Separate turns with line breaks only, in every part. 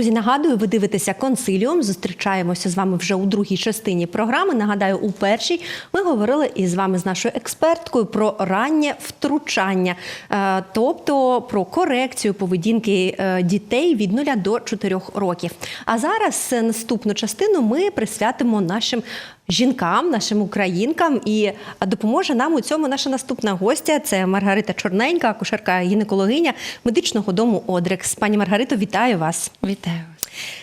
Друзі, нагадую, ви дивитеся консиліум. Зустрічаємося з вами вже у другій частині програми. Нагадаю, у першій ми говорили із вами з нашою експерткою про раннє втручання, е, тобто про корекцію поведінки е, дітей від 0 до 4 років. А зараз наступну частину ми присвятимо нашим. Жінкам, нашим українкам, і допоможе нам у цьому наша наступна гостя. Це Маргарита Чорненька, акушерка гінекологиня медичного дому Одрекс. Пані Маргарито, вітаю вас.
Вітаю.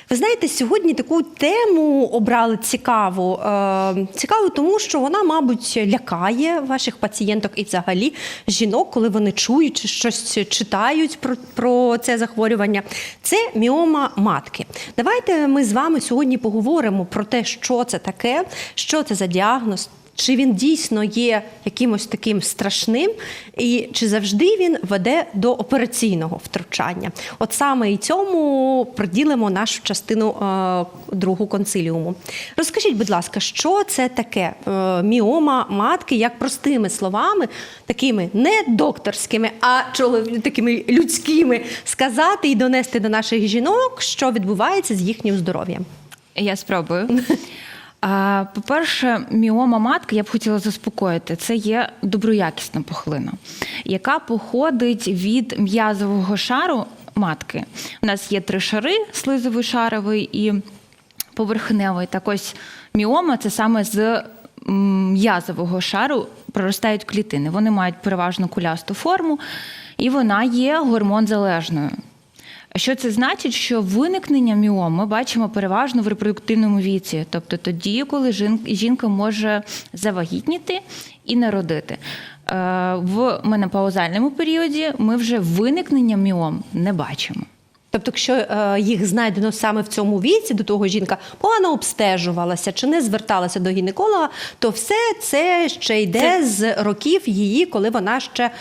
Ви знаєте, сьогодні таку тему обрали цікаву. Е, цікаву, тому що вона, мабуть, лякає ваших пацієнток і взагалі жінок, коли вони чують чи щось читають про, про це захворювання. Це міома матки. Давайте ми з вами сьогодні поговоримо про те, що це таке, що це за діагноз. Чи він дійсно є якимось таким страшним, і чи завжди він веде до операційного втручання? От саме і цьому приділимо нашу частину е, другу консиліуму. Розкажіть, будь ласка, що це таке е, міома матки, як простими словами, такими не докторськими, а чолові- такими людськими сказати і донести до наших жінок, що відбувається з їхнім здоров'ям?
Я спробую. По-перше, міома матки, я б хотіла заспокоїти, це є доброякісна пухлина, яка походить від м'язового шару матки. У нас є три шари: слизовий шаровий і поверхневий. Так ось міома це саме з м'язового шару проростають клітини. Вони мають переважно кулясту форму, і вона є гормонзалежною. Що це значить? Що виникнення міом ми бачимо переважно в репродуктивному віці, тобто тоді, коли жінка може завагітніти і народити. Е, В менопаузальному періоді ми вже виникнення міом не бачимо.
Тобто, якщо е, їх знайдено саме в цьому віці, до того жінка погано обстежувалася чи не зверталася до гінеколога, то все це ще йде
Це-
з років її, коли вона ще е,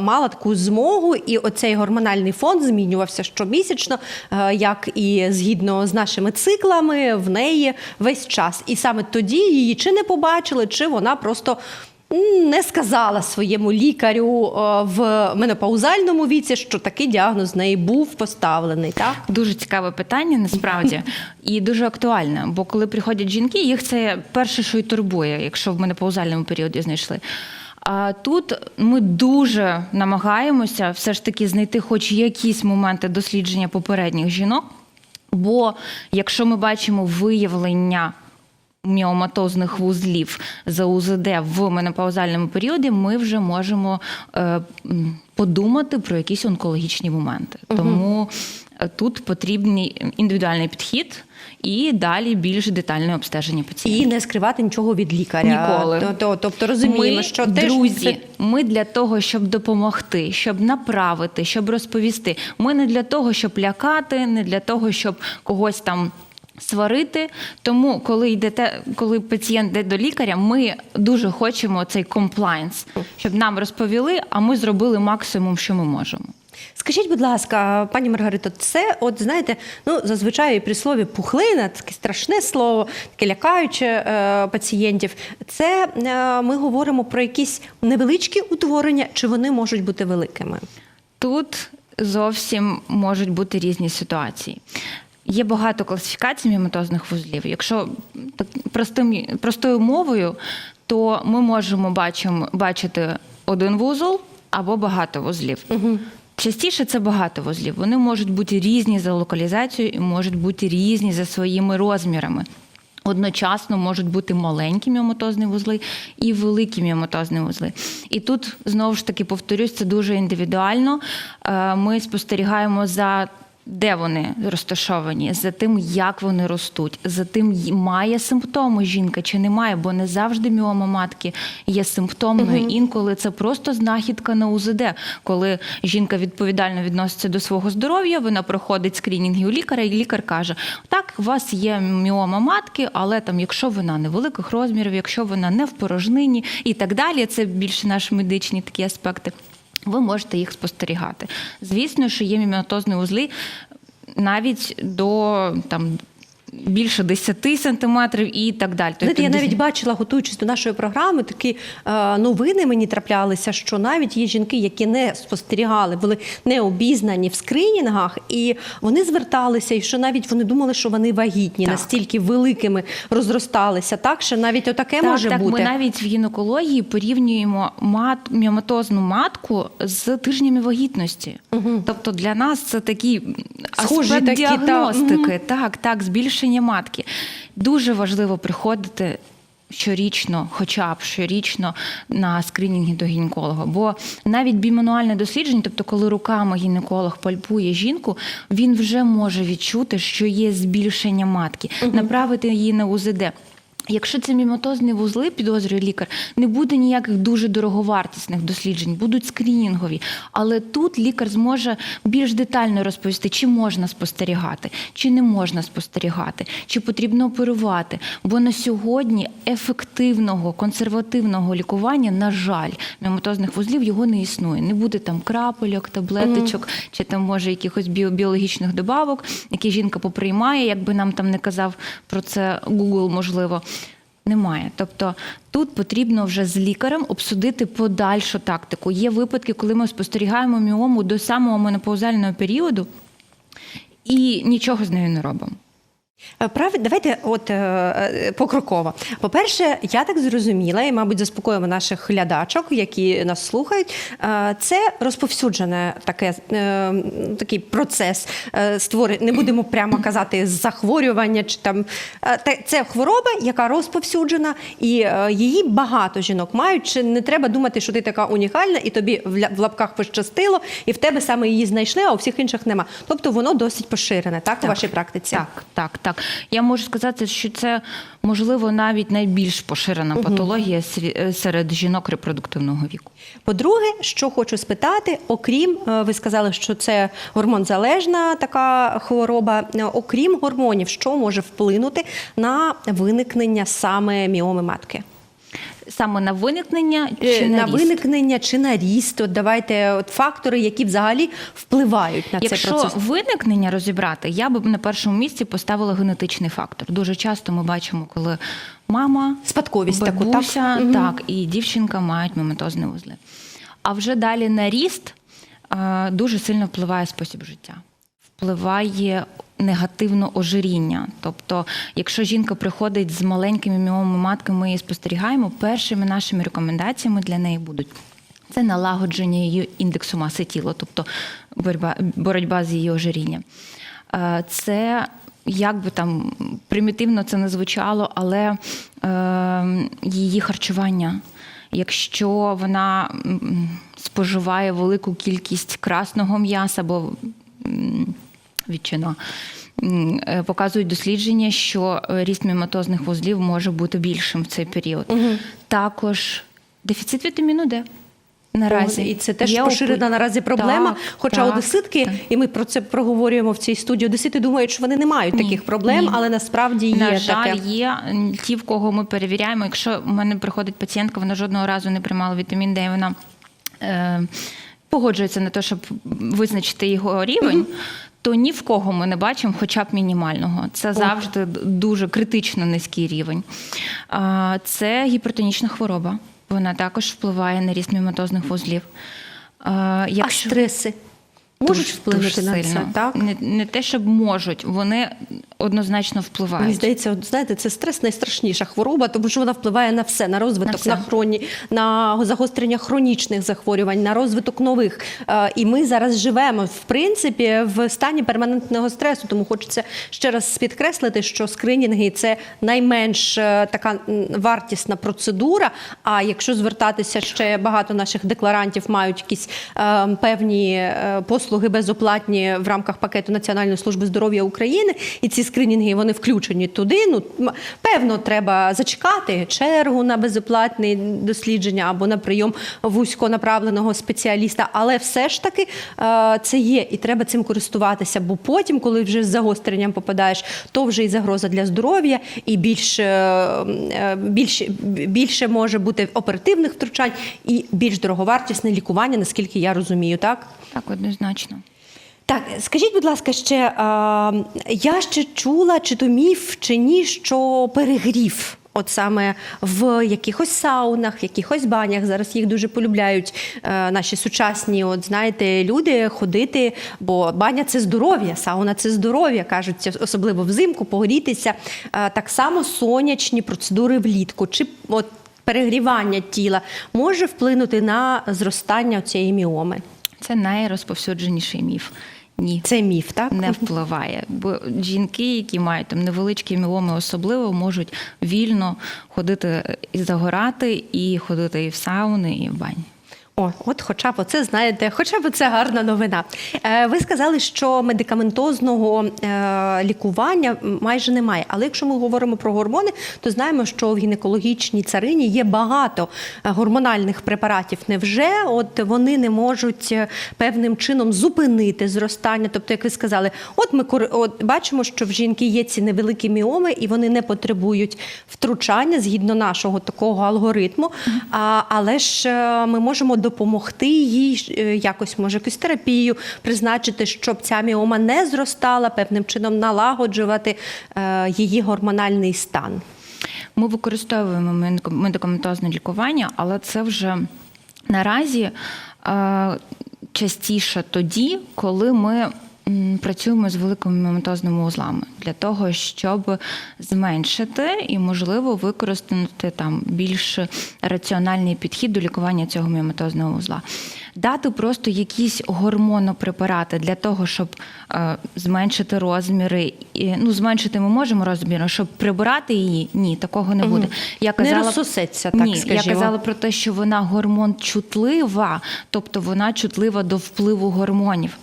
мала таку змогу, і оцей гормональний фон змінювався щомісячно, е, як і згідно з нашими циклами, в неї весь час. І саме тоді її чи не побачили, чи вона просто. Не сказала своєму лікарю е, в менопаузальному віці, що такий діагноз в неї був поставлений. Так
Дуже цікаве питання насправді і дуже актуальне. Бо коли приходять жінки, їх це перше, що й турбує, якщо в менопаузальному періоді знайшли. А тут ми дуже намагаємося все ж таки знайти хоч якісь моменти дослідження попередніх жінок. Бо якщо ми бачимо виявлення міоматозних вузлів за УЗД в менопаузальному періоді, ми вже можемо е, подумати про якісь онкологічні моменти. Тому е, тут потрібний індивідуальний підхід і далі більш детальне обстеження пацієнта.
і не скривати нічого від лікаря.
Ніколи.
То- то- Тобто розуміємо,
ми,
що
друзі,
це-
ми для того, щоб допомогти, щоб направити, щоб розповісти. Ми не для того, щоб лякати, не для того, щоб когось там. Сварити, тому коли йдете, коли пацієнт йде до лікаря, ми дуже хочемо цей комплайнс, щоб нам розповіли, а ми зробили максимум, що ми можемо.
Скажіть, будь ласка, пані Маргарито, це, от знаєте, ну зазвичай при слові пухлина, таке страшне слово, таке лякаюче е, пацієнтів. Це е, ми говоримо про якісь невеличкі утворення, чи вони можуть бути великими?
Тут зовсім можуть бути різні ситуації. Є багато класифікацій міоматозних вузлів. Якщо так простим, простою мовою, то ми можемо бачимо, бачити один вузол або багато вузлів. Частіше це багато вузлів. Вони можуть бути різні за локалізацією і можуть бути різні за своїми розмірами. Одночасно можуть бути маленькі міоматозні вузли і великі міоматозні вузли. І тут знову ж таки повторюсь, це дуже індивідуально. Е, Ми спостерігаємо за де вони розташовані, за тим, як вони ростуть, за тим, має симптоми жінка чи не має, бо не завжди міома матки є симптомною. Інколи це просто знахідка на УЗД, коли жінка відповідально відноситься до свого здоров'я, вона проходить скринінги у лікаря, і лікар каже: так, у вас є міома матки, але там, якщо вона невеликих розмірів, якщо вона не в порожнині і так далі, це більше наші медичні такі аспекти. Ви можете їх спостерігати. Звісно, що є міоматозні узли навіть до там більше 10 сантиметрів і так далі.
Знаєте, я
Тобто,
навіть бачила, готуючись до нашої програми, такі е, новини мені траплялися, що навіть є жінки, які не спостерігали, були не обізнані в скринінгах, і вони зверталися, і що навіть вони думали, що вони вагітні,
Так.
настільки великими розросталися. Так що навіть отаке
так,
може
так,
бути.
Ми навіть в гінекології порівнюємо мат, міоматозну матку з тижнями вагітності. Тобто для нас це такий
Схожі
аспект
такі, та,
діагностики. Так, так, збільшення матки. Дуже важливо приходити. Щорічно, хоча б щорічно на скринінги до гінеколога. Бо навіть бімануальне дослідження, тобто, коли руками гінеколог пальпує жінку, він вже може відчути, що є збільшення матки, направити її на УЗД. Якщо це міматозні вузли, підозрює лікар, не буде ніяких дуже дороговартісних досліджень, будуть скринінгові. Але тут лікар зможе більш детально розповісти, чи можна спостерігати, чи не можна спостерігати, чи потрібно оперувати. Бо на сьогодні ефективного консервативного лікування, на жаль, міматозних вузлів його не існує. Не буде там крапельок, таблеточок, чи там може якихось біо- біологічних добавок, які жінка поприймає, якби нам там не казав про це Google, можливо. Немає. Тобто тут потрібно вже з лікарем обсудити подальшу тактику. Є випадки, коли ми спостерігаємо міому до самого менопаузального періоду і нічого з нею не робимо.
Е, Прав... Давайте от е, е, покроково. По-перше, я так зрозуміла, і, мабуть, заспокоїмо наших глядачок, які нас слухають. Це розповсюджене таке, такий процес створення. Не будемо прямо казати захворювання чи там це хвороба, яка розповсюджена, і її багато жінок мають. Чи не треба думати, що ти така унікальна, і тобі в лапках пощастило, і в тебе саме її знайшли, а у всіх інших нема. Тобто воно досить поширене, так, у вашій практиці?
Так, так, так. Я можу сказати, що це можливо навіть найбільш поширена патологія е, серед жінок репродуктивного віку.
По-друге, що хочу спитати, окрім е, ви сказали, що це гормонзалежна така хвороба. е, Окрім гормонів, що може вплинути на виникнення саме міоми матки?
Саме на виникнення
Е,
чи на,
на
ріст?
виникнення чи на ріст? От давайте от фактори, які взагалі впливають на
Якщо
цей процес.
виникнення розібрати, я б на першому місці поставила генетичний фактор. Дуже часто ми бачимо, коли мама,
Спадковість таку, так?
бабуся, так, і дівчинка мають мематозні вузли. А вже далі на ріст е, дуже сильно впливає спосіб життя. Впливає негативно ожиріння. Тобто, якщо жінка приходить з маленькими міомами матки, ми її спостерігаємо, першими нашими рекомендаціями для неї будуть. Це налагодження її індексу маси тіла, тобто боротьба, боротьба з її ожирінням. Е, Це як би там примітивно це не звучало, але е, її харчування. Якщо вона споживає велику кількість красного м'яса або м, е, показують дослідження, що е, ріст міматозних вузлів може бути більшим в цей період. Також дефіцит вітаміну Д. Наразі
І це теж
Є
поширена наразі проблема.
Так,
Хоча
так,
одеситки,
так.
і ми про це проговорюємо в цій студії. Одесити думають, що вони не мають
Ні,
таких проблем,
ні.
але насправді є
На жаль,
таке.
є ті, в кого ми перевіряємо. Якщо в мене приходить пацієнтка, вона жодного разу не приймала вітамін Д, і вона е, погоджується на те, щоб визначити його рівень. То ні в кого ми не бачимо, хоча б мінімального. Це завжди дуже критично низький рівень. Це гіпертонічна хвороба. Вона також впливає на ріст міматозних вузлів. Якщо...
А стреси можуть
Дуже-
вплинути
дуже
на це, так?
Не, не те, щоб можуть, вони однозначно впливають.
Мені здається, знаєте, це стрес найстрашніша хвороба, тому що вона впливає на все: на розвиток,
На все.
на, хроні, на загострення хронічних захворювань, на розвиток нових. Е, І ми зараз живемо в принципі в стані перманентного стресу. Тому хочеться ще раз підкреслити, що скринінги це найменш е, така вартісна процедура. А якщо звертатися ще багато наших декларантів мають якісь е, певні е, послуги безоплатні в рамках пакету Національної служби здоров'я України, і ці скринінги вони включені туди. Ну певно, треба зачекати чергу на безоплатне дослідження або на прийом вузьконаправленого спеціаліста. Але все ж таки е, це є, і треба цим користуватися. Бо потім, коли вже з загостренням попадаєш, то вже і загроза для здоров'я, і більш, е, е, більше, більше може бути оперативних втручань і більш дороговартісне лікування, наскільки я розумію, так?
Так, однозначно.
Так, скажіть, будь ласка, ще а, я ще чула, чи то міф, чи ні, що перегрів. От саме в якихось саунах, в якихось банях зараз їх дуже полюбляють е, наші сучасні, от знаєте, люди ходити, бо баня це здоров'я, сауна це здоров'я, кажуть, особливо взимку, погрітися. Е, так само сонячні процедури влітку. Чи от перегрівання тіла може вплинути на зростання цієї міоми?
Це найрозповсюдженіший міф. Ні.
Це міф, так?
не впливає. Бо жінки, які мають там невеличкі міломи, особливо можуть вільно ходити і загорати, і ходити і в сауни, і в бані.
О, от хоча б оце, знаєте, хоча б це гарна новина. Е, ви сказали, що медикаментозного е, лікування майже немає. Але якщо ми говоримо про гормони, то знаємо, що в гінекологічній царині є багато е, гормональних препаратів. Невже от вони не можуть е, певним чином зупинити зростання? Тобто, як ви сказали, от ми от бачимо, що в жінки є ці невеликі міоми, і вони не потребують втручання згідно нашого такого алгоритму. А, але ж е, ми можемо допомогти їй е, якось, може, якусь терапію призначити, щоб ця міома не зростала, певним чином налагоджувати е, її гормональний стан.
Ми використовуємо медикаментозне лікування, але це вже наразі е, частіше тоді, коли ми працюємо з великими міоматозними узлами для того, щоб зменшити і, можливо, використати там більш раціональний підхід до лікування цього міоматозного узла. Дати просто якісь гормонопрепарати для того, щоб е, зменшити розміри. І, ну, зменшити ми можемо розміри, щоб прибирати її, ні, такого не буде. Я
Не розсосеться, так
ні,
скажімо.
Я казала про те, що вона гормон чутлива, тобто вона чутлива до впливу гормонів.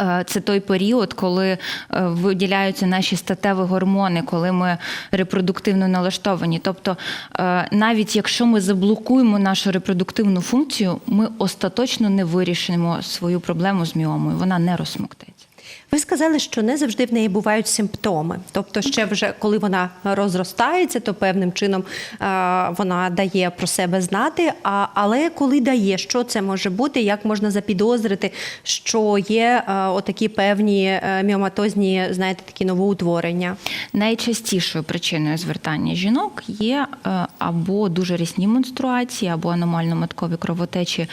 Е, Це той період, коли е, виділяються наші статеві гормони, коли ми репродуктивно налаштовані. Тобто, е, навіть якщо ми заблокуємо нашу репродуктивну функцію, ми остаточно не вирішимо свою проблему з міомою. Вона не розсмоктається.
Ви сказали, що не завжди в неї бувають симптоми. Тобто, ще вже коли вона розростається, то певним чином е, вона дає про себе знати. А, але коли дає, що це може бути, як можна запідозрити, що є е, отакі певні е, міоматозні, знаєте, такі новоутворення?
Найчастішою причиною звертання жінок є або дуже рісні менструації, або аномально-маткові кровотечі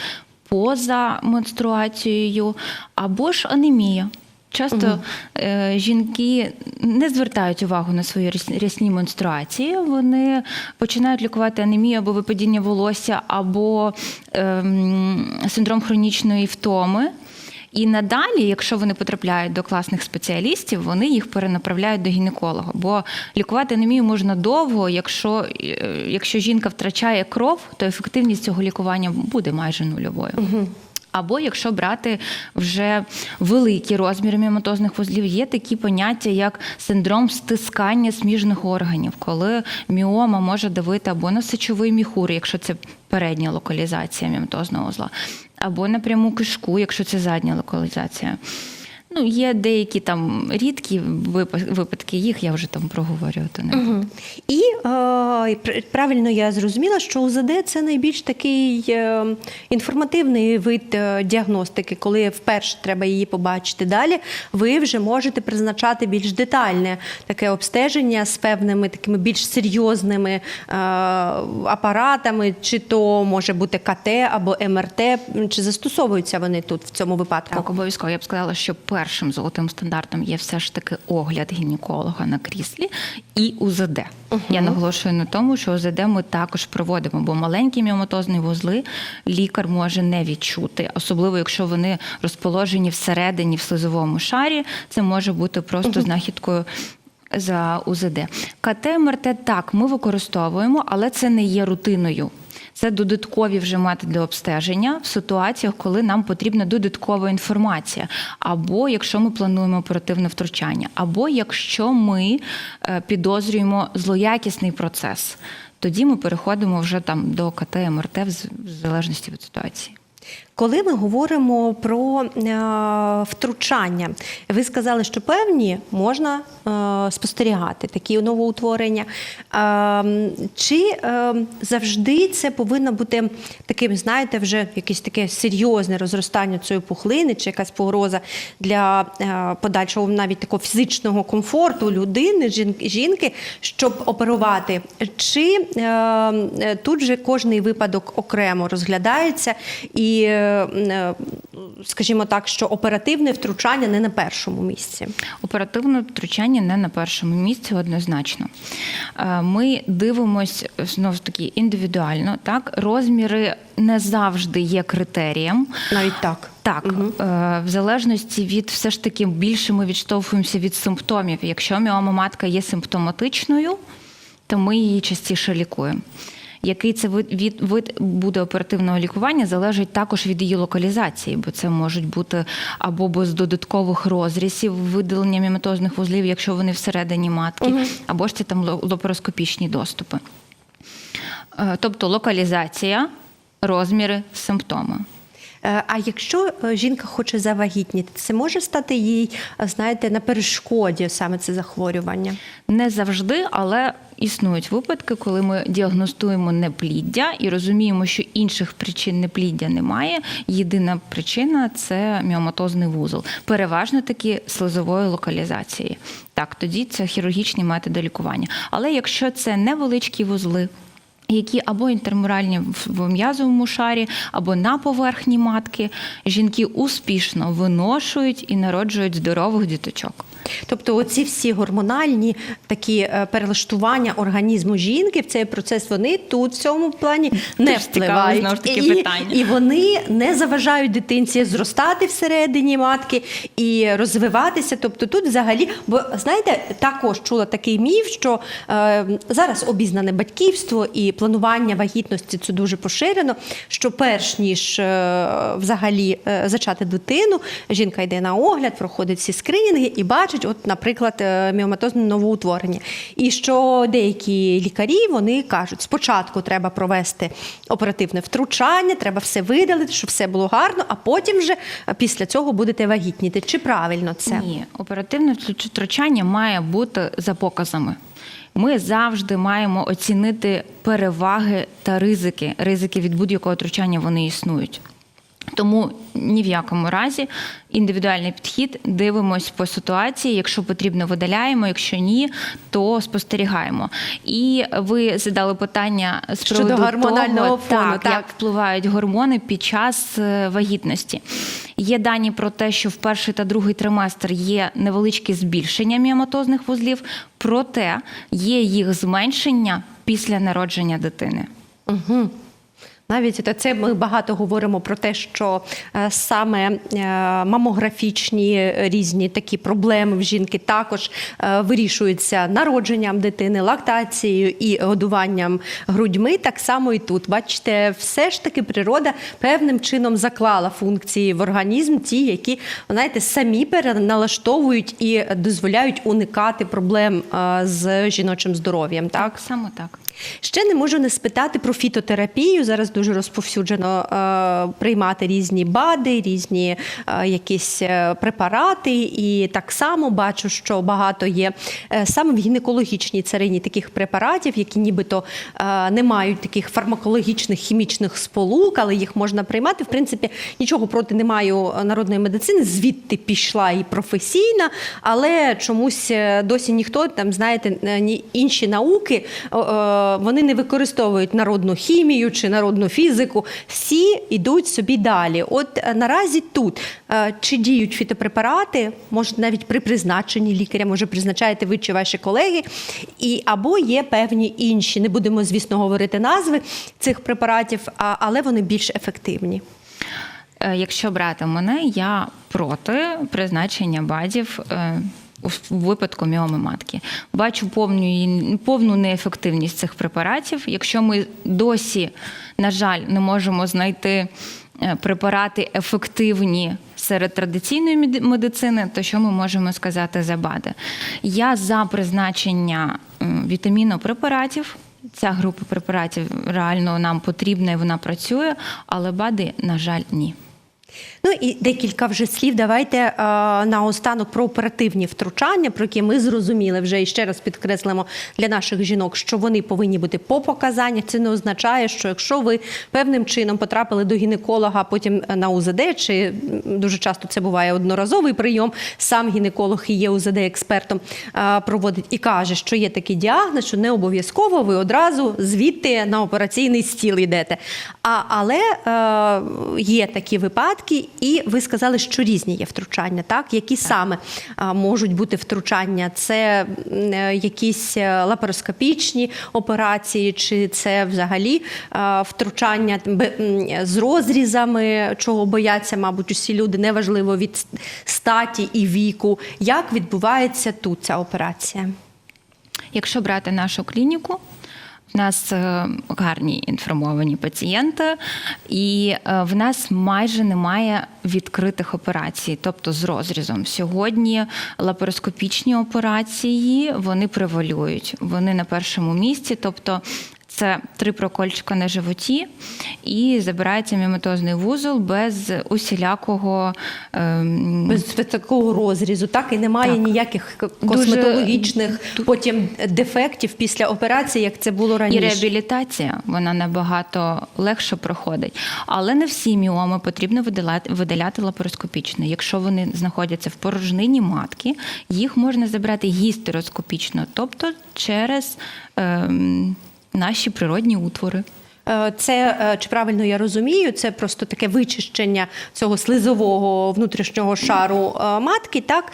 поза менструацією, або ж анемія. Часто е, жінки не звертають увагу на свої рясні менструації. Вони починають лікувати анемію або випадіння волосся, або ем, синдром хронічної втоми. І надалі, якщо вони потрапляють до класних спеціалістів, вони їх перенаправляють до гінеколога. Бо лікувати анемію можна довго. Якщо, е, якщо жінка втрачає кров, то ефективність цього лікування буде майже нульовою. Або якщо брати вже великі розміри мімотозних вузлів, є такі поняття, як синдром стискання сміжних органів, коли міома може давити або на сечовий міхур, якщо це передня локалізація мімотозного узла, або напряму кишку, якщо це задня локалізація. Ну, є деякі там рідкі випа- випадки, їх я вже там проговорювати не буду.
І е, правильно я зрозуміла, що УЗД це найбільш такий е, інформативний вид е, діагностики, коли вперше треба її побачити. Далі ви вже можете призначати більш детальне таке обстеження з певними такими більш серйозними е, апаратами, чи то може бути КТ або МРТ, чи застосовуються вони тут в цьому випадку?
Так, обов'язково я б сказала, що першим золотим стандартом є все ж таки огляд гінеколога на кріслі і УЗД. Я наголошую на тому, що УЗД ми також проводимо, бо маленькі міоматозні вузли лікар може не відчути, особливо якщо вони розположені всередині в слизовому шарі. Це може бути просто знахідкою. За УЗД. КТ, МРТ так, ми використовуємо, але це не є рутиною. Це додаткові вже методи обстеження в ситуаціях, коли нам потрібна додаткова інформація, або якщо ми плануємо оперативне втручання, або якщо ми е, підозрюємо злоякісний процес, тоді ми переходимо вже там до КТ, МРТ в залежності від ситуації.
Коли ми говоримо про е, втручання, ви сказали, що певні можна е, спостерігати такі новоутворення. Е, чи завжди це повинно бути таким, знаєте, вже якесь таке серйозне розростання цієї пухлини, чи якась погроза для подальшого навіть такого фізичного комфорту людини, жінки, щоб оперувати? Чи тут же кожний випадок окремо розглядається і, скажімо так, що оперативне втручання не на першому місці?
Оперативне втручання не на першому місці однозначно. Е, Ми дивимось знову ж таки індивідуально. Так, розміри не завжди є критерієм.
Навіть так.
Так, е, в залежності від все ж таки більше ми відштовхуємося від симптомів. Якщо міома матка є симптоматичною, то ми її частіше лікуємо. Який це вид, від, вид буде оперативного лікування, залежить також від її локалізації, бо це можуть бути або без додаткових розрізів видалення міметозних вузлів, якщо вони всередині матки, або ж це там лопароскопічні доступи. Е, Тобто локалізація, розміри, симптоми.
Е, А якщо е, жінка хоче завагітніти, це може стати їй, е, знаєте, на перешкоді саме це захворювання?
Не завжди, але існують випадки, коли ми діагностуємо непліддя і розуміємо, що інших причин непліддя немає. Єдина причина це міоматозний вузол, переважно таки слизової локалізації. Так, тоді це хірургічні методи лікування. Але якщо це невеличкі вузли. Які або інтермуральні в- м'язовому шарі, або на поверхні матки, жінки успішно виношують і народжують здорових діточок.
Тобто, оці всі гормональні такі е, перелаштування організму жінки в цей процес вони тут в цьому плані не
Теж цікаве,
впливають.
ж таки,
і,
питання.
і вони не заважають дитинці зростати всередині матки і розвиватися. Тобто тут взагалі, бо знаєте, також чула такий міф, що е, зараз обізнане батьківство і планування вагітності це дуже поширено. Що перш ніж е, взагалі е, зачати дитину, жінка йде на огляд, проходить всі скринінги і бачить, от, наприклад, е, міоматозне новоутворення. І що деякі лікарі вони кажуть, спочатку треба провести оперативне втручання, треба все видалити, щоб все було гарно, а потім вже після цього будете вагітніти. Чи правильно це?
Ні, оперативне втручання має бути за показами. Ми завжди маємо оцінити переваги та ризики. Ризики від будь-якого втручання вони існують. Тому ні в якому разі індивідуальний підхід дивимось по ситуації. Якщо потрібно, видаляємо. Якщо ні, то спостерігаємо. І ви задали питання з
Щодо
приводу
гормонального
того,
фону,
так,
так.
як впливають гормони під час е, вагітності. Є дані про те, що в перший та другий триместр є невеличке збільшення міоматозних вузлів, проте є їх зменшення після народження дитини.
Угу. Навіть це- ми багато говоримо про те, що е, саме е, мамографічні різні такі проблеми в жінки також е, вирішуються народженням дитини, лактацією і годуванням грудьми. Так само і тут. Бачите, все ж таки природа певним чином заклала функції в організм, ті, які знаєте, самі переналаштовують і дозволяють уникати проблем з жіночим здоров'ям. Так?
Так, саме так.
Ще не можу не спитати про фітотерапію. Зараз дуже розповсюджено е, приймати різні БАДи, різні е, якісь е, препарати. І так само бачу, що багато є е, саме в гінекологічній царині таких препаратів, які нібито е, не мають таких фармакологічних хімічних сполук, але їх можна приймати. В принципі, нічого проти не маю народної медицини. Звідти пішла і професійна, але чомусь е, досі ніхто там, знаєте, е, інші науки. е, Вони не використовують народну хімію чи народну фізику. Всі йдуть собі далі. От е, наразі тут е, чи діють фітопрепарати, може навіть при призначенні лікаря, може призначаєте ви чи ваші колеги, і або є певні інші. Не будемо, звісно, говорити назви цих препаратів, але вони більш ефективні.
Е, Якщо брати мене, я проти призначення бадів. У випадку міоми матки бачу повну повну неефективність цих препаратів. Якщо ми досі, на жаль, не можемо знайти е, препарати ефективні серед традиційної медицини, то що ми можемо сказати за БАДи? Я за призначення вітамінопрепаратів Ця група препаратів реально нам потрібна і вона працює, але БАДи, на жаль, ні.
Ну і декілька вже слів. Давайте е, наостанок про оперативні втручання, про які ми зрозуміли вже і ще раз підкреслимо для наших жінок, що вони повинні бути по показаннях. Це не означає, що якщо ви певним чином потрапили до гінеколога, потім на УЗД, чи дуже часто це буває одноразовий прийом, сам гінеколог і є УЗД експертом, е, проводить і каже, що є такий діагноз, що не обов'язково ви одразу звідти на операційний стіл йдете. А, але е, є такі випадки, і ви сказали, що різні є втручання, так? Які саме можуть бути втручання? Це е, якісь е, лапароскопічні операції, чи це взагалі втручання з розрізами, чого бояться, мабуть, усі люди, неважливо від статі і віку. Як відбувається тут ця операція?
Якщо брати нашу клініку, в нас е, гарні інформовані пацієнти, і е, в нас майже немає відкритих операцій, тобто з розрізом. Сьогодні лапароскопічні операції вони превалюють. Вони на першому місці, тобто. Це три прокольчика на животі і забирається міметозний вузол без усілякого ем,
Без такого розрізу, так і немає
Так.
ніяких к-
Дуже-
косметологічних потім дефектів після операції, як це було раніше.
І реабілітація вона набагато легше проходить. Але не всі міоми потрібно видаляти, видаляти лапароскопічно. Якщо вони знаходяться в порожнині матки, їх можна забрати гістероскопічно, тобто через ем, наші природні утвори.
Е, Це е, чи правильно я розумію? Це просто таке вичищення цього слизового внутрішнього шару е, матки. Так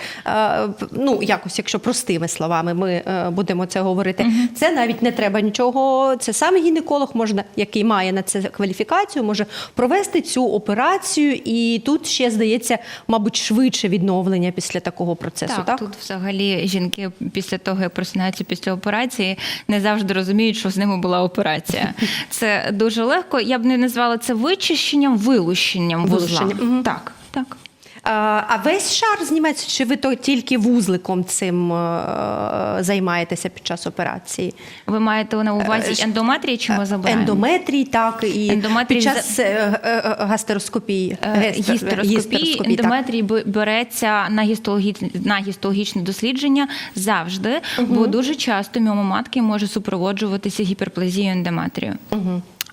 ну якось, якщо простими словами, ми будемо це говорити. Це навіть не треба нічого. Це сам гінеколог можна, який має на це кваліфікацію, може провести цю операцію, і тут ще здається, мабуть, швидше відновлення після такого процесу. Так,
тут взагалі жінки після того, як просинаються після операції, не завжди розуміють, що з ними була операція. Це дуже легко. Я б не назвала це вичищенням, вилущенням вузла.
Мгм.
Так, так.
А, весь шар знімається, чи ви то тільки вузликом цим е, займаєтеся під час операції?
Ви маєте на
Е,
увазі ендометрії чи ми забираємо?
Ендометрій, так, і
Ендометрій
під час е, е, е, гастероскопії.
Е,
Гестер-
Гістероскопії,
гістероскопії, так.
береться на гістологічне, на гістологічне дослідження завжди, бо дуже часто міомоматки може супроводжуватися гіперплазією ендометрію.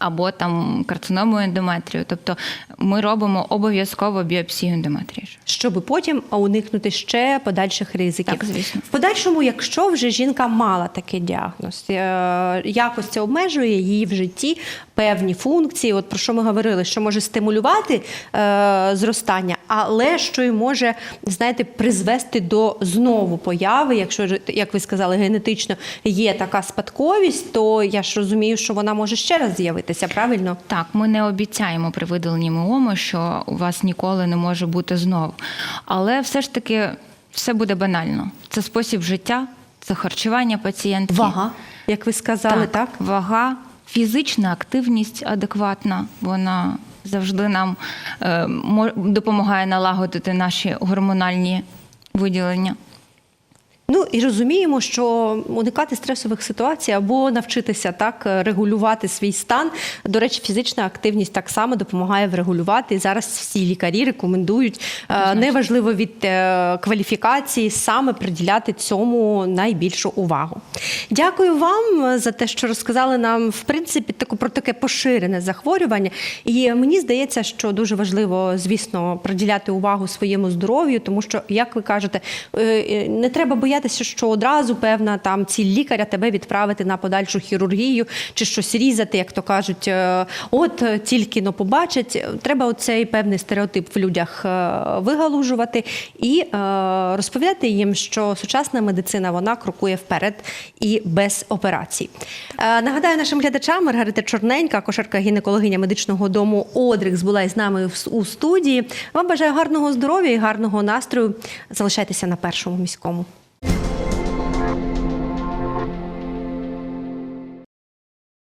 Або там карциномою ендометрію. Тобто ми робимо обов'язково біопсію ендометрії.
Щоб потім уникнути ще подальших ризиків.
Так, звісно.
В подальшому, якщо вже жінка мала такий діагноз, е, якось це обмежує її в житті певні функції. От про що ми говорили, що може стимулювати е, зростання, але що й може, знаєте, призвести до знову появи, якщо як ви сказали, генетично є така спадковість, то я ж розумію, що вона може ще раз з'явитися, правильно?
Так, ми не обіцяємо при видаленні міоми, що у вас ніколи не може бути знов. Але все ж таки все буде банально. Це спосіб життя, це харчування пацієнтки.
Вага, як ви сказали, так?
Вага, фізична активність адекватна, вона завжди нам е, допомагає налагодити наші гормональні виділення.
Ну і розуміємо, що уникати стресових ситуацій або навчитися так регулювати свій стан. До речі, фізична активність так само допомагає врегулювати. І зараз всі лікарі рекомендують е, неважливо від е, кваліфікації саме приділяти цьому найбільшу увагу. Дякую вам за те, що розказали нам в принципі таку про таке поширене захворювання. І мені здається, що дуже важливо, звісно, приділяти увагу своєму здоров'ю, тому що, як ви кажете, е, е, не треба боятися, що одразу певна там ціль лікаря тебе відправити на подальшу хірургію чи щось різати, як то кажуть, е, от е, тільки но побачать. Треба оцей певний стереотип в людях е, вигалужувати і розповідати їм, що сучасна медицина вона крокує вперед і без операцій. Нагадаю нашим глядачам, Маргарита Чорненька, кошарка гінекологиня медичного дому Одрикс, була із нами у студії. Вам бажаю гарного здоров'я і гарного настрою. Залишайтеся на першому міському.